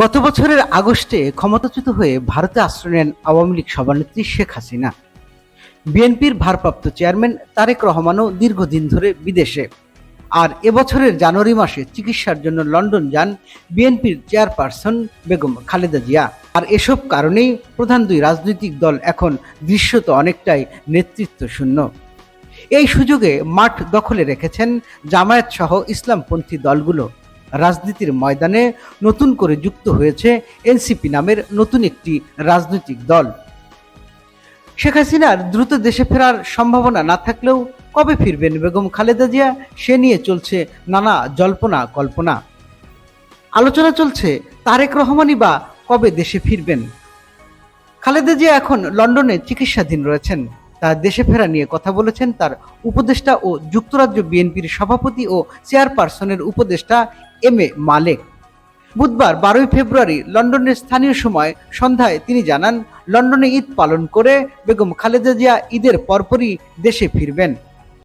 গত বছরের আগস্টে ক্ষমতাচ্যুত হয়ে ভারতে আশ্রয় নেন আওয়ামী লীগ সভানেত্রী শেখ হাসিনা। বিএনপির ভারপ্রাপ্ত চেয়ারম্যান তারেক রহমানও দীর্ঘদিন ধরে বিদেশে। আর এবছরের জানুয়ারি মাসে চিকিৎসার জন্য লন্ডন যান বিএনপির চেয়ারপারসন বেগম খালেদা জিয়া। আর এসব কারণেই প্রধান দুই রাজনৈতিক দল এখন দৃশ্যত অনেকটাই নেতৃত্ব শূন্য এই সুযোগে মাঠ দখলে রেখেছেন জামায়াত সহ ইসলামপন্থী দলগুলো। রাজনীতির ময়দানে নতুন করে যুক্ত হয়েছে এনসিপি নামের নতুন একটি রাজনৈতিক দল। শেখ হাসিনার দ্রুত দেশে ফেরার সম্ভাবনা না থাকলেও কবে ফিরবেন বেগম খালেদা জিয়া, সে নিয়ে চলছে নানা জল্পনা কল্পনা। আলোচনা চলছে তারেক রহমানই বা কবে দেশে ফিরবেন। খালেদা জিয়া এখন লন্ডনে চিকিৎসাধীন রয়েছেন। তার দেশে ফেরা নিয়ে কথা বলেছেন তার উপদেষ্টা ও যুক্তরাজ্য বিএনপির সভাপতি ও চেয়ারপারসনের উপদেষ্টা এম এ মালেক। বুধবার বারোই ফেব্রুয়ারি লন্ডনের স্থানীয় সময় সন্ধ্যায় তিনি জানান, লন্ডনে ঈদ পালন করে বেগম খালেদা জিয়া ঈদের পরপরই দেশে ফিরবেন।